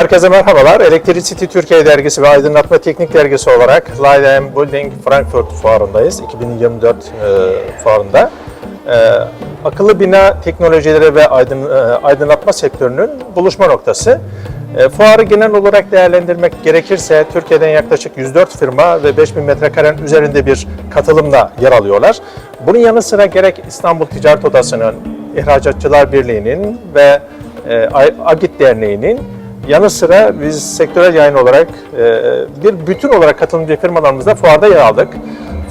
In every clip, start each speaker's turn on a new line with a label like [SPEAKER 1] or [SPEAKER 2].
[SPEAKER 1] Herkese merhabalar. Electricity Türkiye Dergisi ve Aydınlatma Teknik Dergisi olarak Light Building Frankfurt fuarındayız. 2024 e, fuarında. E, akıllı bina teknolojileri ve aydın, e, aydınlatma sektörünün buluşma noktası. E, fuarı genel olarak değerlendirmek gerekirse Türkiye'den yaklaşık 104 firma ve 5000 metrekarenin üzerinde bir katılımla yer alıyorlar. Bunun yanı sıra gerek İstanbul Ticaret Odası'nın, İhracatçılar Birliği'nin ve e, Agit Derneği'nin yanı sıra biz sektörel yayın olarak e, bir bütün olarak katılımcı firmalarımızda fuarda yer aldık.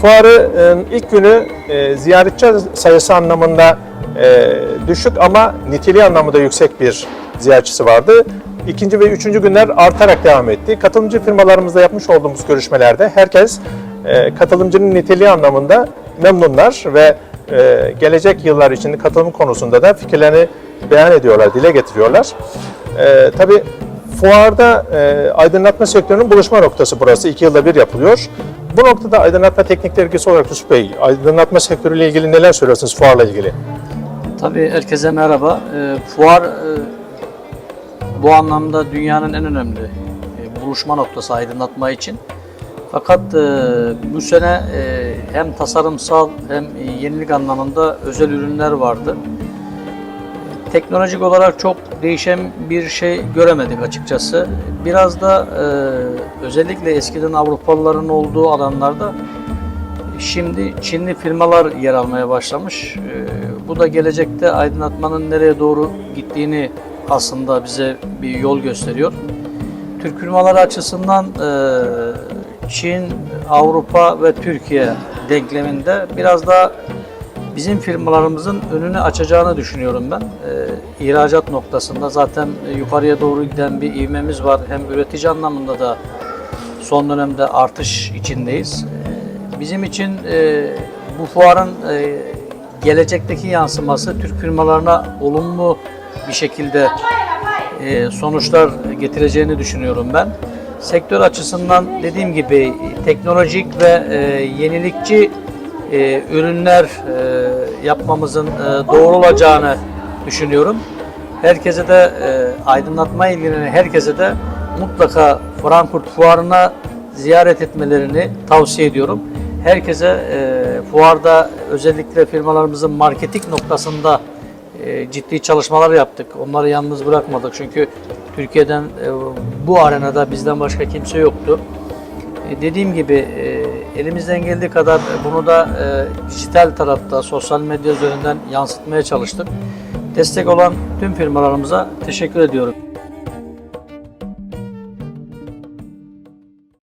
[SPEAKER 1] Fuarın ilk günü e, ziyaretçi sayısı anlamında e, düşük ama niteliği anlamında yüksek bir ziyaretçisi vardı. İkinci ve üçüncü günler artarak devam etti. Katılımcı firmalarımızla yapmış olduğumuz görüşmelerde herkes e, katılımcının niteliği anlamında memnunlar ve e, gelecek yıllar için katılım konusunda da fikirlerini beyan ediyorlar, dile getiriyorlar. E, tabii fuarda e, aydınlatma sektörünün buluşma noktası burası. iki yılda bir yapılıyor. Bu noktada aydınlatma teknik dergisi olarak Yusuf Bey, aydınlatma sektörüyle ilgili neler söylüyorsunuz fuarla ilgili?
[SPEAKER 2] Tabii herkese merhaba. E, fuar e, bu anlamda dünyanın en önemli e, buluşma noktası aydınlatma için. Fakat e, bu sene e, hem tasarımsal hem yenilik anlamında özel ürünler vardı. Teknolojik olarak çok değişen bir şey göremedik açıkçası. Biraz da e, özellikle eskiden Avrupalıların olduğu alanlarda şimdi Çinli firmalar yer almaya başlamış. E, bu da gelecekte aydınlatmanın nereye doğru gittiğini aslında bize bir yol gösteriyor. Türk firmaları açısından e, Çin, Avrupa ve Türkiye denkleminde biraz daha bizim firmalarımızın önünü açacağını düşünüyorum ben. Ee, ihracat noktasında zaten yukarıya doğru giden bir ivmemiz var. Hem üretici anlamında da son dönemde artış içindeyiz. Ee, bizim için e, bu fuarın e, gelecekteki yansıması Türk firmalarına olumlu bir şekilde e, sonuçlar getireceğini düşünüyorum ben. Sektör açısından dediğim gibi teknolojik ve e, yenilikçi e, ürünler e, yapmamızın e, doğru olacağını düşünüyorum. Herkese de e, aydınlatma ilgilenen herkese de mutlaka Frankfurt Fuarı'na ziyaret etmelerini tavsiye ediyorum. Herkese e, fuarda özellikle firmalarımızın marketing noktasında e, ciddi çalışmalar yaptık. Onları yalnız bırakmadık çünkü Türkiye'den e, bu arenada bizden başka kimse yoktu. E, Dediğim gibi e, elimizden geldiği kadar bunu da e, dijital tarafta, sosyal medya üzerinden yansıtmaya çalıştık. Destek olan tüm firmalarımıza teşekkür ediyorum.